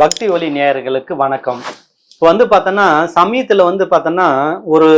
பக்தி ஒலி நேயர்களுக்கு வணக்கம். இப்போ வந்து பார்த்தோன்னா சமயத்தில் வந்து பார்த்தோன்னா ஒரு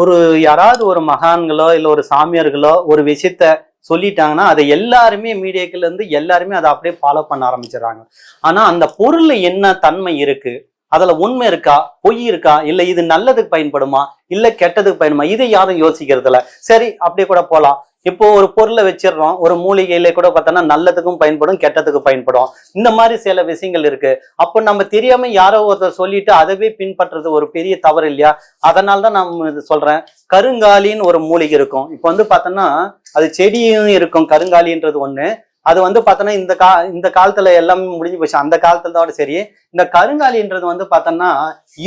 ஒரு யாராவது ஒரு மகான்களோ இல்லை ஒரு சாமியார்களோ ஒரு விஷயத்த சொல்லிட்டாங்கன்னா அதை எல்லாருமே மீடியாக்கள்ல இருந்து எல்லாருமே அதை அப்படியே ஃபாலோ பண்ண ஆரம்பிச்சிடுறாங்க. ஆனால் அந்த பொருள் என்ன தன்மை இருக்கு? அதில் உண்மை இருக்கா? பொய் இருக்கா? இல்லை இது நல்லதுக்கு பயன்படுமா? இல்லை கெட்டதுக்கு பயன்படுமா இதை யாரும் யோசிக்கிறதில்ல. சரி அப்படியே கூட போகலாம் இப்போ ஒரு பொருளை வச்சிடுறோம் ஒரு மூலிகையில கூட பார்த்தோம்னா நல்லதுக்கும் பயன்படும் கெட்டதுக்கு பயன்படும். இந்த மாதிரி சில விஷயங்கள் இருக்கு. அப்போ நம்ம தெரியாம யாரோ ஒருத்தர் சொல்லிட்டு அதவே பின்பற்றுறது ஒரு பெரிய தவறு இல்லையா? அதனால தான் நான் இது சொல்றேன். கருங்காலின்னு ஒரு மூலிகை இருக்கும். இப்போ வந்து பார்த்தோம்னா அது செடியும் இருக்கும். கருங்காலின்றது ஒண்ணு. அது வந்து பார்த்தோன்னா இந்த கா இந்த காலத்துல எல்லாமே முடிஞ்சு போச்சு. அந்த காலத்துல தான் சரி. இந்த கருங்காலின்றது வந்து பார்த்தோன்னா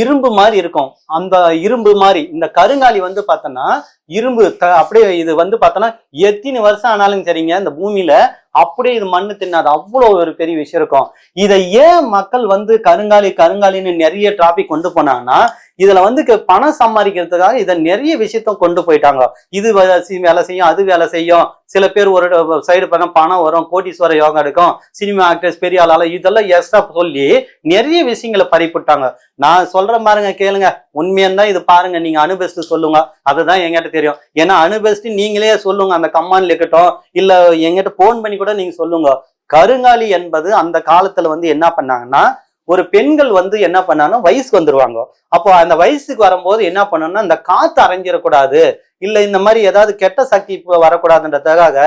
இரும்பு மாதிரி இருக்கும். அந்த இரும்பு மாதிரி இந்த கருங்காலி வந்து பார்த்தோன்னா இரும்பு த- அப்படியே இது வந்து பார்த்தோன்னா எத்தனை வருஷம் ஆனாலும் சரிங்க இந்த பூமியில அப்படியே இது மண்ணு தின்னாது அவ்வளோ ஒரு பெரிய விஷயம் இருக்கும். இதை ஏன் மக்கள் வந்து கருங்காலி கருங்காலின்னு நிறைய டிராபிக் கொண்டு போனாங்கன்னா இதுல வந்து க- பணம் சம்பாதிக்கிறதுக்காக இதை நிறைய விஷயத்த கொண்டு போயிட்டாங்க. இது வேலை வேலை செய்யும் அது வேலை செய்யும். சில பேர் ஒரு சைடு பண்ண பணம் வரும் கோட்டீஸ்வர யோகம் எடுக்கும் சினிமா ஆக்டர்ஸ் பெரிய ஆளால இதெல்லாம் எக்ஸ்ட்ரா சொல்லி நிறைய விஷயங்களை பறிப்புட்டாங்க. நான் சொல்றேன் பாருங்க கேளுங்க. உண்மையா இது பாருங்க நீங்க அனுபவிச்சுட்டு சொல்லுங்க. அதுதான் எங்கிட்ட தெரியும். ஏன்னா அனுபவிச்சுட்டு நீங்களே சொல்லுங்க அந்த கம்மான்ல இருக்கட்டும் இல்ல எங்கிட்ட போன் பண்ணி கூட நீங்க சொல்லுங்க. கருங்காலி என்பது அந்த காலத்துல வந்து என்ன பண்ணாங்கன்னா ஒரு பெண்கள் வந்து என்ன பண்ணாங்கன்னா வயசுக்கு வந்துருவாங்க. அப்போ அந்த வயசுக்கு வரும்போது என்ன பண்ணணும்னா இந்த காத்து அரைஞ்சிடக்கூடாது இல்ல இந்த மாதிரி ஏதாவது கெட்ட சக்தி இப்போ வரக்கூடாதுன்றதுக்காக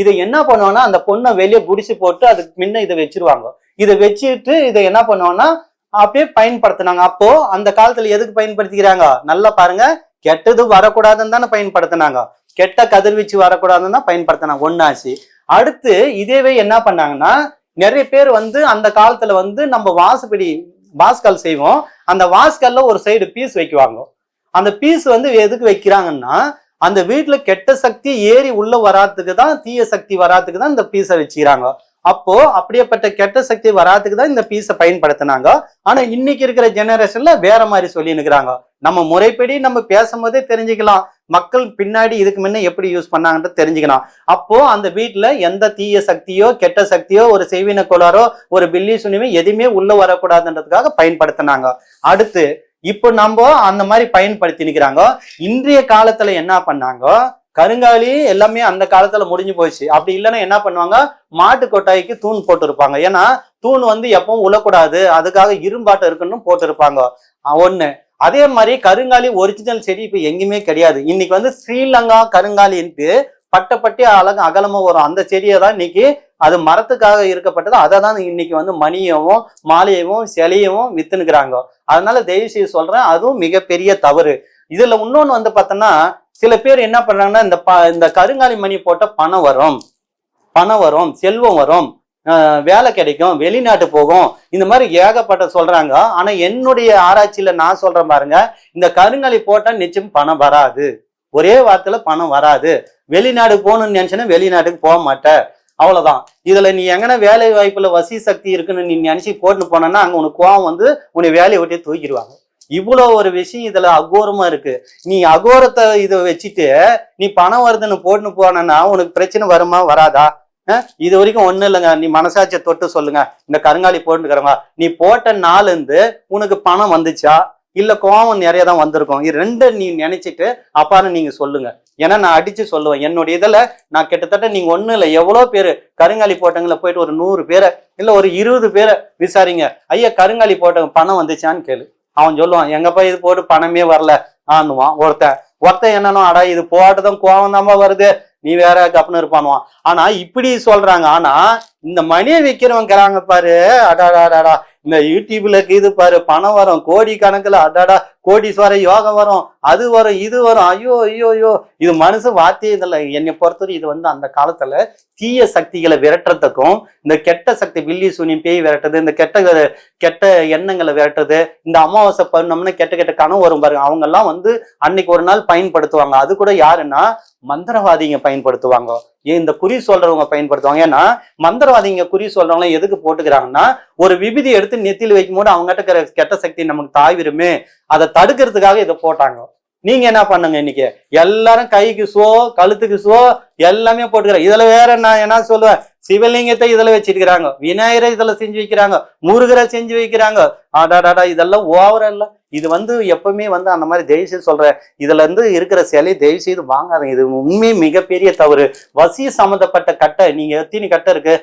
இதை என்ன பண்ணுவோம்னா அந்த பொண்ணை வெளியே குடிச்சு போட்டு அதுக்கு முன்ன இதை வச்சிருவாங்க. இதை வச்சுட்டு இதை என்ன பண்ணுவோம்னா அப்படியே பயன்படுத்தினாங்க. அப்போ அந்த காலத்துல எதுக்கு பயன்படுத்திக்கிறாங்க? நல்லா பாருங்க கெட்டது வரக்கூடாதுன்னு தானே பயன்படுத்தினாங்க. கெட்ட கதிர்வீச்சு வரக்கூடாதுன்னு தான் பயன்படுத்தினாங்க. ஒன்னாச்சு அடுத்து இதேவே என்ன பண்ணாங்கன்னா நிறைய பேர் வந்து அந்த காலத்துல வந்து நம்ம வாசுபடி வாஸ்கல் செய்வோம். அந்த வாஸ்கல்ல ஒரு சைடு பீஸ் வைக்குவாங்க. அந்த பீஸ் வந்து எதுக்கு வைக்கிறாங்கன்னா அந்த வீட்டுல கெட்ட சக்தி ஏறி உள்ள வராதுக்கு தான் தீய சக்தி வராதுக்கு தான் இந்த பீஸை வச்சுக்கிறாங்க. அப்போ அப்படியேப்பட்ட கெட்ட சக்தி வராதுக்கு தான் இந்த பீஸை பயன்படுத்தினாங்க. ஆனா இன்னைக்கு இருக்கிற ஜெனரேஷன்ல வேற மாதிரி சொல்லி நிக்கிறாங்க நம்ம முறைப்படி நம்ம பேசும்போதே தெரிஞ்சுக்கலாம். மக்கள் பின்னாடி இதுக்கு முன்ன எப்படி யூஸ் பண்ணாங்கன்றது தெரிஞ்சுக்கலாம். அப்போ அந்த வீட்டுல எந்த தீய சக்தியோ கெட்ட சக்தியோ ஒரு செய்வின கோளாரோ ஒரு பில்லி சுனிமே எதுவுமே உள்ள வரக்கூடாதுன்றதுக்காக பயன்படுத்தினாங்க. அடுத்து இப்போ நம்ம அந்த மாதிரி பயன்படுத்தி நிற்கிறாங்க இன்றைய காலத்துல என்ன பண்ணாங்க? கருங்காலி எல்லாமே அந்த காலத்துல முடிஞ்சு போச்சு. அப்படி இல்லைன்னா என்ன பண்ணுவாங்க? மாட்டு கொட்டாய்க்கு தூண் போட்டிருப்பாங்க. ஏன்னா தூண் வந்து எப்பவும் உழக்கூடாது. அதுக்காக இரும்பாட்டம் இருக்குன்னு போட்டிருப்பாங்க. ஒண்ணு. அதே மாதிரி கருங்காலி ஒரிஜினல் செடி இப்ப எங்கேயுமே கிடையாது. இன்னைக்கு வந்து ஸ்ரீலங்கா கருங்காலின்ட்டு பட்டப்பட்டி அழகு அகலமா வரும். அந்த செடியை தான் இன்னைக்கு அது மரத்துக்காக இருக்கப்பட்டது. அதை தான் இன்னைக்கு வந்து மணியவும் மாலையவும் சிலையவும் வித்துனுக்குறாங்க அதனால தயவு செய்து சொல்றேன் அதுவும் மிகப்பெரிய தவறு. இதுல இன்னொன்னு வந்து பார்த்தோன்னா சில பேர் என்ன பண்றாங்கன்னா இந்த ப இந்த கருங்காலி மணி போட்ட பணம் வரும். பணம் வரும் செல்வம் வரும். வேலை கிடைக்கும் வெளிநாட்டு போகும். இந்த மாதிரி ஏகப்பட்ட சொல்றாங்க. ஆனா என்னுடைய ஆராய்ச்சியில நான் சொல்றேன் பாருங்க இந்த கருங்காலி போட்டா நிச்சயம் பணம் வராது. ஒரே வார்த்தையில பணம் வராது. வெளிநாடு போகணும்னு நினைச்சேன்னா வெளிநாட்டுக்கு போக மாட்டேன். அவ்வளவுதான். இதுல நீ எங்கன்னா வேலை வாய்ப்புல வசி சக்தி இருக்குன்னு நீ நினைச்சு போட்டுன்னு போனேன்னா அங்க உனக்கு கோவம் வந்து உன்னை வேலையை விட்டு தூக்கிடுவாங்க. இவ்வளோ ஒரு விஷயம் இதுல அகோரமா இருக்கு. நீ அகோரத்தை இதை வச்சுட்டு நீ பணம் வருதுன்னு போட்டுன்னு போனேன்னா உனக்கு பிரச்சனை வருமா வராதா? இது வரைக்கும் ஒன்றும் இல்லைங்க. நீ மனசாட்சியை தொட்டு சொல்லுங்க. இந்த கருங்காலி போட்டுக்கிறவங்க நீ போட்ட நாள்லேருந்து உனக்கு பணம் வந்துச்சா? இல்லை கோவம் நிறைய தான் வந்திருக்கும். இது ரெண்டு நீ நினைச்சிட்டு அப்பான்னு நீங்க சொல்லுங்க. ஏன்னா நான் அடிச்சு சொல்லுவேன். என்னுடைய இதில் நான் கிட்டத்தட்ட நீங்க ஒன்றும் இல்லை. எவ்வளோ பேர் கருங்காலி போட்டவங்கள போயிட்டு ஒரு நூறு பேரை இல்லை ஒரு இருபது பேரை விசாரிங்க. ஐயா கருங்காலி போட்டவங்க பணம் வந்துச்சான்னு கேளு. அவன் சொல்லுவான் எங்கப்பா இது போட்டு பணமே வரல? ஆன்னுவான். ஒருத்தன் ஒருத்தன் என்னன்னா அடா இது போட்டதும் கோவம் தாம்மா வருது. நீ வேற கப்புன்னு இருப்பானுவான் ஆனா இப்படி சொல்றாங்க. ஆனா இந்த மணியை விற்கிறவங்கிறாங்க பாரு. அடாடாடாடா. இந்த யூடியூப்ல இது பாரு. பணம் வரும். கோடி கணக்குல அடாடா. கோடீஸ்வர யோகம் வரும். அது வரும் இது வரும். ஐயோ ஐயோ ஐயோ. இது மனுஷன் வார்த்தையே இதில் என்னை பொறுத்தவரை இது வந்து அந்த காலத்துல தீய சக்திகளை விரட்டுறதுக்கும் இந்த கெட்ட சக்தி வில்லி சூனியம் பேய் விரட்டுறது இந்த கெட்ட கெட்ட எண்ணங்களை விரட்டுறது இந்த அமாவாசை பண்ணோம்னா கெட்ட கெட்ட கனவு வரும் பாருங்க. அவங்க எல்லாம் வந்து அன்னைக்கு ஒரு நாள் பயன்படுத்துவாங்க. அது கூட யாருன்னா மந்திரவாதிங்க பயன்படுத்துவாங்க. இந்த குறி சொல்றவங்க பயன்படுத்துவாங்க? ஏன்னா மந்திரவாதிங்க குறி சொல்றவங்க எதுக்கு போட்டுக்கிறாங்கன்னா ஒரு விபதி எடுத்து நெத்தியில் வைக்கும் போது அவங்ககிட்ட இருக்கிற கெட்ட சக்தி நமக்கு தாய்விருமே அதை தடுக்கிறதுக்காக இதை போட்டாங்க. நீங்க என்ன பண்ணுங்க இன்னைக்கு? எல்லாரும் கைக்கு சோ கழுத்துக்கு சோ எல்லாமே போட்டுக்கிற இதுல வேற நான் என்ன சொல்லுவேன் சிவலிங்கத்தை இதுல வச்சிருக்கிறாங்க. விநாயகரை இதுல செஞ்சு வைக்கிறாங்க. முருகரை செஞ்சு வைக்கிறாங்க. ஆடாடாடா இதெல்லாம் ஓவரா இல்ல. இது வந்து எப்பவுமே வந்து அந்த மாதிரி தயவு செய்து சொல்றேன். இதுல இருந்து இருக்கிற சிலை தயவு செய்து வாங்காதீங்க. இது உண்மை மிகப்பெரிய தவறு. வசி சம்மந்தப்பட்ட கட்டை நீங்க எத்தனை கட்டை இருக்கு?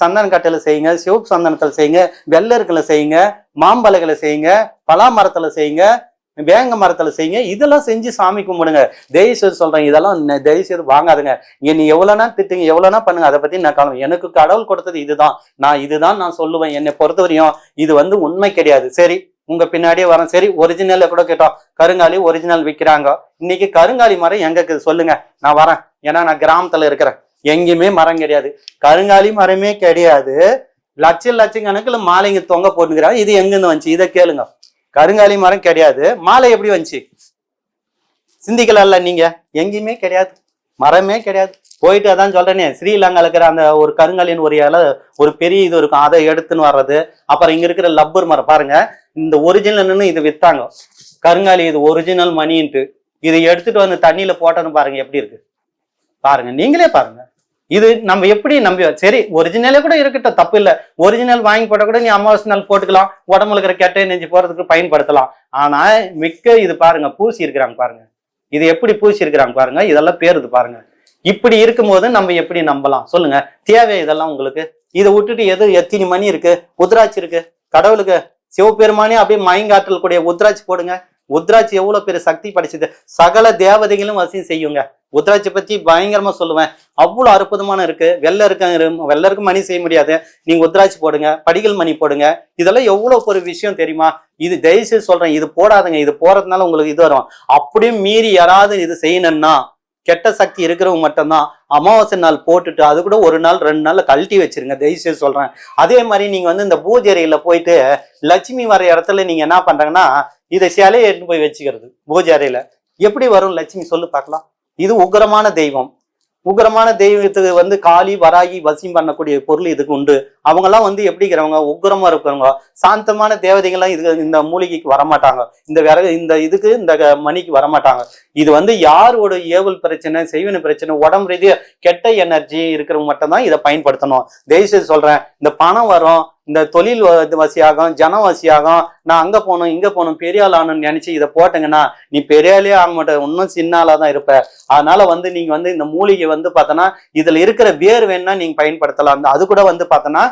சந்தன கட்டையில செய்யுங்க சிவப்பு சந்தனத்துல செய்யுங்க வெள்ளருக்கில் செய்யுங்க மாம்பழங்களை செய்யுங்க பலாமரத்தில் செய்யுங்க வேங்க மரத்துல செய்யுங்க. இதெல்லாம் செஞ்சு சாமி கும்பிடுங்க. தயவு செய்து சொல்றேன் இதெல்லாம் ந- தயவு செய்து வாங்காதுங்க. இங்க நீ எவ்வளவுனா திட்டுங்க எவ்வளவுனா பண்ணுங்க அதை பத்தி நான் காலம் எனக்கு கடவுள் கொடுத்தது இதுதான். நான் இதுதான் நான் சொல்லுவேன். என்னை பொறுத்தவரையும் இது வந்து உண்மை கிடையாது. சரி உங்க பின்னாடியே வரேன். சரி ஒரிஜினல்ல கூட கேட்டோம். கருங்காலி ஒரிஜினல் விற்கிறாங்க இன்னைக்கு கருங்காலி மரம் எங்க இருக்குது? சொல்லுங்க. நான் வரேன். ஏன்னா நான் கிராமத்துல இருக்கிறேன். எங்கேயுமே மரம் கிடையாது. கருங்காலி மரமே கிடையாது. லட்சம் லட்சம் கணக்குல மாலைங்க தொங்க போட்டுக்கிறாங்க இது எங்கேருந்து வந்துச்சு? இதை கேளுங்க. கருங்காலி மரம் கிடையாது. மாலை எப்படி வந்துச்சு? சிந்திக்கலாம்ல நீங்க. எங்கேயுமே கிடையாது. மரமே கிடையாது. போயிட்டு அதான் சொல்றேனே ஸ்ரீலங்கால இருக்கிற அந்த ஒரு கருங்காலின்னு ஒரு இலை ஒரு பெரிய இது இருக்கும். அதை எடுத்துன்னு வர்றது. அப்புறம் இங்க இருக்கிற லப்பர் மரம் பாருங்க. இந்த ஒரிஜினல்னு இது வித்தாங்க. கருங்காலி இது ஒரிஜினல் மணின்ட்டு இதை எடுத்துட்டு வந்து தண்ணியில போட்டோன்னு பாருங்க எப்படி இருக்கு? பாருங்க நீங்களே பாருங்க. இது நம்ம எப்படி நம்பி சரி ஒரிஜினலே கூட இருக்கட்டும் தப்பு இல்ல. ஒரிஜினல் வாங்கி போட்டால் கூட நீ அமாவாசை நாள் போட்டுக்கலாம். உடம்புல இருக்கிற கெட்ட நெஞ்சு போறதுக்கு பயன்படுத்தலாம். ஆனா மிக்க இது பாருங்க பூசி இருக்கிறாங்க பாருங்க. இது எப்படி பூசி இருக்கிறாங்க பாருங்க இதெல்லாம் பேருது பாருங்க. இப்படி இருக்கும்போது நம்ம எப்படி நம்பலாம்? சொல்லுங்க. தேவை இதெல்லாம் உங்களுக்கு. இதை விட்டுட்டு எது எத்தினி மணி இருக்கு? உத்ராட்சி இருக்கு. கடவுளுக்கு சிவபெருமானே அப்படியே மயங்காற்றல் கூடிய உத்ராட்சி போடுங்க. உத்ராட்சி எவ்வளவு பெரிய சக்தி படைச்சது? சகல தேவதைகளும் வசியம் செய்யுங்க. உத்ராட்சி பத்தி பயங்கரமா சொல்லுவேன். அவ்வளவு அற்புதமான இருக்கு. வெள்ளை இருக்க வெள்ளை மணி செய்ய முடியாது. நீங்க உத்ராட்சி போடுங்க படிகள் மணி போடுங்க. இதெல்லாம் எவ்வளவு ஒரு விஷயம் தெரியுமா? இது தயவுசெய்து சொல்றேன். இது போடாதுங்க. இது போறதுனால உங்களுக்கு இது வரும். அப்படியும் மீறி யாராவது இது செய்யணும்னா கெட்ட சக்தி இருக்கிறவங்க மட்டும்தான் அமாவாசை நாள் போட்டுட்டு அது கூட ஒரு நாள் ரெண்டு நாள் கழட்டி வச்சிருங்க. தயவுசெய்து சொல்றேன். அதே மாதிரி நீங்க வந்து இந்த பூஜைறையில போயிட்டு லட்சுமி வர இடத்துல நீங்க என்ன பண்றாங்கன்னா இதை சிலையை எடுத்து போய் வச்சுக்கிறது பூஜை அறையில. எப்படி வரும் லட்சுமி? சொல்லு பார்க்கலாம். இது உக்ரமான தெய்வம். உக்கிரமான தெய்வத்துக்கு வந்து காளி வராகி வசியம் பண்ணக்கூடிய பொருள் இதுக்கு உண்டு. அவங்கெல்லாம் வந்து எப்படி இருக்கிறவங்க உக்கிரமா இருக்கிறவங்க சாந்தமான தேவதைகள்லாம் இது இந்த மூலிகைக்கு வரமாட்டாங்க. இந்த விறகு இந்த இதுக்கு இந்த க- மணிக்கு வரமாட்டாங்க. இது வந்து யாரோட ஏவல் பிரச்சனை செய்வின பிரச்சனை உடம்பு ரீதியா கெட்ட எனர்ஜி இருக்கிறவங்க மட்டும்தான் இதை பயன்படுத்தணும். தயவுசெய்து சொல்றேன் இந்த பணம் வரும் இந்த தொழில் இது வசியாகும் ஜனம் வசியாகும் நான் அங்க போகணும் இங்க போகணும் பெரிய ஆள் ஆகணும்னு நினைச்சு இதை போட்டீங்கன்னா நீ பெரிய ஆளே ஆக மாட்ட இன்னும் சின்ன ஆளா தான் இருப்ப. அதனால வந்து நீங்க வந்து இந்த மூலிகை வந்து பார்த்தோன்னா இதுல இருக்கிற வேர் வேணா நீங்க பயன்படுத்தலாம். அது கூட வந்து பார்த்தோன்னா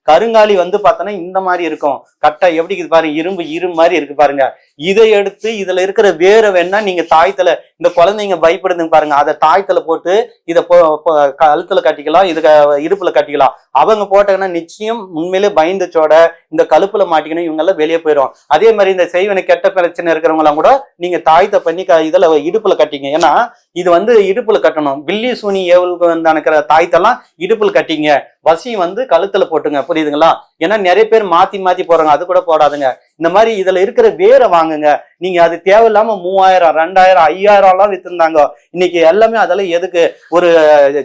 கருங்காலி வந்து பார்த்தோன்னா இந்த மாதிரி இருக்கும். கட்டை எப்படி இருக்குது பாருங்க இரும்பு இரும்பு மாதிரி இருக்கு பாருங்க. இதை எடுத்து இதுல இருக்கிற வேற வேணா நீங்க தாயத்துல இந்த குழந்தைங்க பயப்படுதுங்க பாருங்க. அதை தாயத்துல போட்டு இதை கழுத்துல கட்டிக்கலாம் இது க- இடுப்புல கட்டிக்கலாம். அவங்க போட்டாங்கன்னா நிச்சயம் உண்மையிலே பயந்துச்சோட இந்த கழுப்புல மாட்டிக்கணும் இவங்க எல்லாம் வெளியே போயிடும் அதே மாதிரி இந்த செய்வனை கெட்ட பிரச்சனை இருக்கிறவங்களாம் கூட நீங்க தாயத்தை பண்ணி க- இதுல இடுப்புல கட்டிங்க. ஏன்னா இது வந்து இடுப்புல கட்டணும். பில்லி சூனி ஏவலுக்கு வந்து தாயத்தெல்லாம் இடுப்புல கட்டிங்க. வசி வந்து கழுத்துல போட்டுங்க. புரியுதுங்களா? ஏன்னா நிறைய பேர் மாத்தி மாத்தி போறாங்க. அது கூட போடாதுங்க. இந்த மாதிரி இதுல இருக்கிற வேரை வாங்குங்க. நீங்க அது தேவையில்லாம மூவாயிரம் ரெண்டாயிரம் ஐயாயிரம் எல்லாம் வித்துருந்தாங்க. இன்னைக்கு எல்லாமே அதெல்லாம் எதுக்கு? ஒரு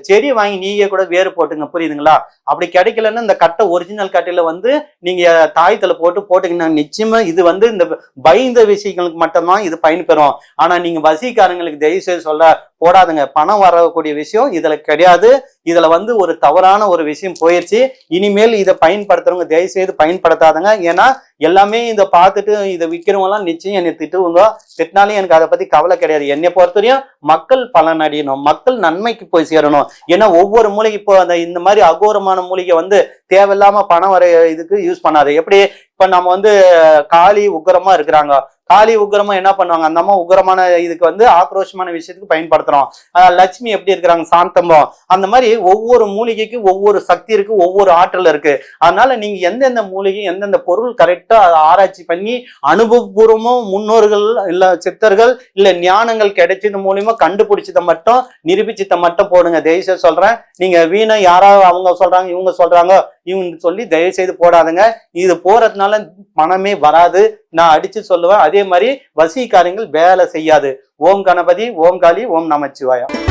செடி வாங்கி நீங்க கூட வேறு போட்டுங்க புரியுதுங்களா? அப்படி கிடைக்கலன்னு இந்த கட்டை ஒரிஜினல் கட்டையில வந்து நீங்க தாயத்துல போட்டு போட்டீங்கன்னா நிச்சயமா இது வந்து இந்த பயந்த விஷயங்களுக்கு மட்டும்தான் இது பயன்பெறும். ஆனா நீங்க வசிக்காரங்களுக்கு தயவு செய்து சொல்ல போடாதுங்க. பணம் வரக்கூடிய விஷயம் இதுல கிடையாது. இதுல வந்து ஒரு தவறான ஒரு விஷயம் போயிடுச்சு இனிமேல் இதை பயன்படுத்துறவங்க தயவு செய்து பயன்படுத்தாதுங்க. ஏன்னா எல்லாமே இதை பார்த்துட்டு இதை விற்கிறவங்க எல்லாம் நிச்சயம் எனக்கு திட்டுவாங்க? திட்டினாலும் எனக்கு அதை பத்தி கவலை கிடையாது. என்னை பொறுத்தவரையும் மக்கள் பலன் அடையணும் மக்கள் நன்மைக்கு போய் சேரணும். ஏன்னா ஒவ்வொரு மூலிகை இப்போ அந்த இந்த மாதிரி அகோரமான மூலிகை வந்து தேவையில்லாம பணம் வர இதுக்கு யூஸ் பண்ணாது. எப்படி? இப்ப நம்ம வந்து காளி உக்கிரமா இருக்கிறாங்க. காளி உக்ரமா என்ன பண்ணுவாங்க? அந்த அம்மா உக்கிரமான இதுக்கு வந்து ஆக்ரோஷமான விஷயத்துக்கு பயன்படுத்துறோம். லட்சுமி எப்படி இருக்கிறாங்க? சாந்தம்பம். அந்த மாதிரி ஒவ்வொரு மூலிகைக்கு ஒவ்வொரு சக்தி இருக்கு ஒவ்வொரு ஆற்றல் இருக்கு. அதனால நீங்க எந்தெந்த மூலிகை எந்தெந்த பொருள் கரெக்டா ஆராய்ச்சி பண்ணி அனுபவபூர்வமும் முன்னோர்கள் இல்ல சித்தர்கள் இல்ல ஞானங்கள் கிடைச்சது மூலியமா கண்டுபிடிச்சதை மட்டும் நிரூபிச்சதை மட்டும் போடுங்க. தேசிய சொல்றேன். நீங்க வீணை யாராவது அவங்க சொல்றாங்க இவங்க சொல்றாங்க இவங்க சொல்லி தயவு செய்து போடாதுங்க. இது போறதுனால பணமே வராது. நான் அடிச்சு சொல்லுவேன். அதே மாதிரி வசீகாரங்கள் வேலை செய்யாது. ஓம் கணபதி ஓம் காளி ஓம் நமச்சிவாயம்.